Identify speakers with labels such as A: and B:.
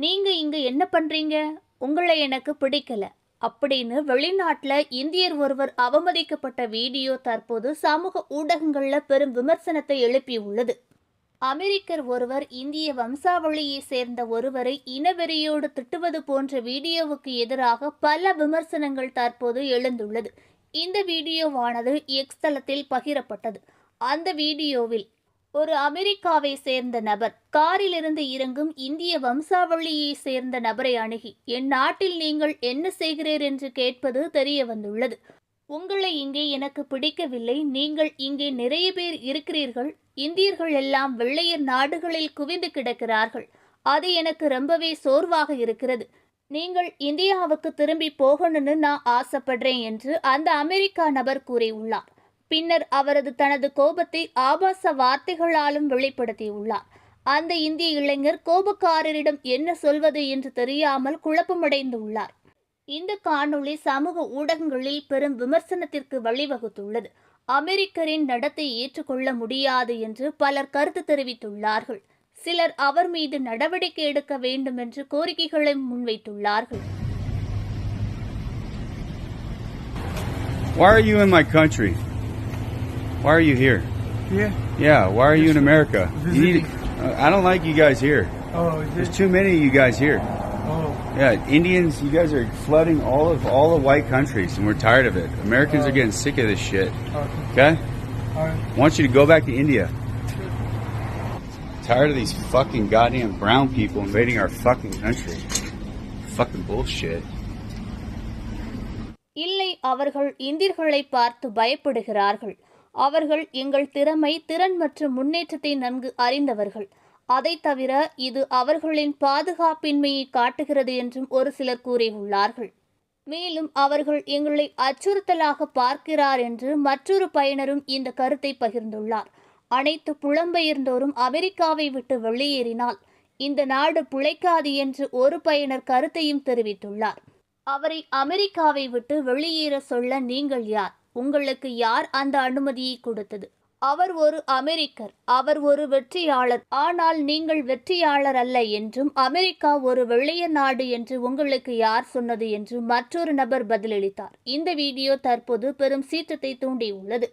A: என்ன பண்றீங்க? உங்களை எனக்கு பிடிக்கல. அப்படின்னு வெளிநாட்டில் இந்தியர் ஒருவர் அவமதிக்கப்பட்ட வீடியோ தற்போது சமூக ஊடகங்களில் பெரும் விமர்சனத்தை எழுப்பியுள்ளது அமெரிக்கர் ஒருவர் இந்திய வம்சாவளியை சேர்ந்த ஒருவரை இனவெறியோடு திட்டுவது போன்ற வீடியோவுக்கு எதிராக பல விமர்சனங்கள் தற்போது எழுந்துள்ளது. இந்த வீடியோவானது எக்ஸ் தளத்தில் பகிரப்பட்டது. அந்த வீடியோவில் ஒரு அமெரிக்காவை சேர்ந்த நபர். காரிலிருந்து இறங்கும் இந்திய வம்சாவளியை சேர்ந்த நபரை அணுகி என் நாட்டில் நீங்கள் என்ன செய்கிறீர்? என்று கேட்பது தெரிய வந்துள்ளது. உங்களை இங்கே எனக்கு பிடிக்கவில்லை. நீங்கள் இங்கே நிறைய பேர் இருக்கிறீர்கள். இந்தியர்கள் எல்லாம் வெள்ளையர் நாடுகளில் குவிந்து கிடக்கிறார்கள். அது எனக்கு ரொம்பவே சோர்வாக இருக்கிறது. நீங்கள் இந்தியாவுக்கு திரும்பி போகணும்னு நான் ஆசைப்படுறேன் என்று அந்த அமெரிக்கா நபர் கூறியுள்ளார். பின்னர் அவரது தனது கோபத்தை ஆபாச வார்த்தைகளாலும் வெளிப்படுத்தியுள்ளார். அந்த இந்திய இளைஞர் கோபக்காரரிடம் என்ன சொல்வது என்று தெரியாமல் குழப்பமடைந்துள்ளார். இந்த காணொளி சமூக ஊடகங்களில் பெரும் விமர்சனத்திற்கு வழிவகுத்துள்ளது. அமெரிக்கரின் நடத்தை ஏற்றுக்கொள்ள முடியாது என்று பலர் கருத்து தெரிவித்துள்ளார்கள். சிலர் அவர் மீது நடவடிக்கை எடுக்க வேண்டும் என்று கோரிக்கைகளை முன்வைத்துள்ளார்கள்.
B: Why are you in my country? Why are you here?
C: Yeah.
B: Yeah, why are you in America? You need,
C: Visiting.
B: uh, I don't like you guys here.
C: Oh, is
B: There's
C: it?
B: too many of you guys here.
C: Oh,
B: Yeah, Indians, you guys are flooding all of all the white countries, and we're tired of it. Americans are
C: Oh.
B: getting sick of this shit.
C: okay.
B: Okay?
C: All right.
B: I want you to go back to India. Tired of these fucking goddamn brown people invading our fucking country. Fucking bullshit.
A: இல்லை அவர்கள் இந்தியர்களை பார்த்து பயப்படுகிறார்கள் அவர்கள் எங்கள் திறமை திறன் மற்றும் முன்னேற்றத்தை நன்கு அறிந்தவர்கள். அதை தவிர இது அவர்களின் பாதுகாப்பின்மையை காட்டுகிறது என்றும் ஒரு சிலர் கூறியுள்ளார்கள். மேலும் அவர்கள் எங்களை அச்சுறுத்தலாக பார்க்கிறார் என்று மற்றொரு பயனரும் இந்த கருத்தை பகிர்ந்துள்ளார். அனைத்து புலம்பெயர்ந்தோரும் அமெரிக்காவை விட்டு வெளியேறினால் இந்த நாடு பிழைக்காது என்று ஒரு பயனர் கருத்தையும் தெரிவித்துள்ளார். அவரை அமெரிக்காவை விட்டு வெளியேற சொல்ல நீங்கள் யார்? உங்களுக்கு யார் அந்த அனுமதியை கொடுத்தது? அவர் ஒரு அமெரிக்கர் அவர் ஒரு வெற்றியாளர். ஆனால் நீங்கள் வெற்றியாளர் அல்ல என்றும் அமெரிக்கா ஒரு வெள்ளைய நாடு என்று உங்களுக்கு யார் சொன்னது என்று மற்றொரு நபர் பதிலளித்தார். இந்த வீடியோ தற்போது பெரும் சீற்றத்தை தூண்டியுள்ளது.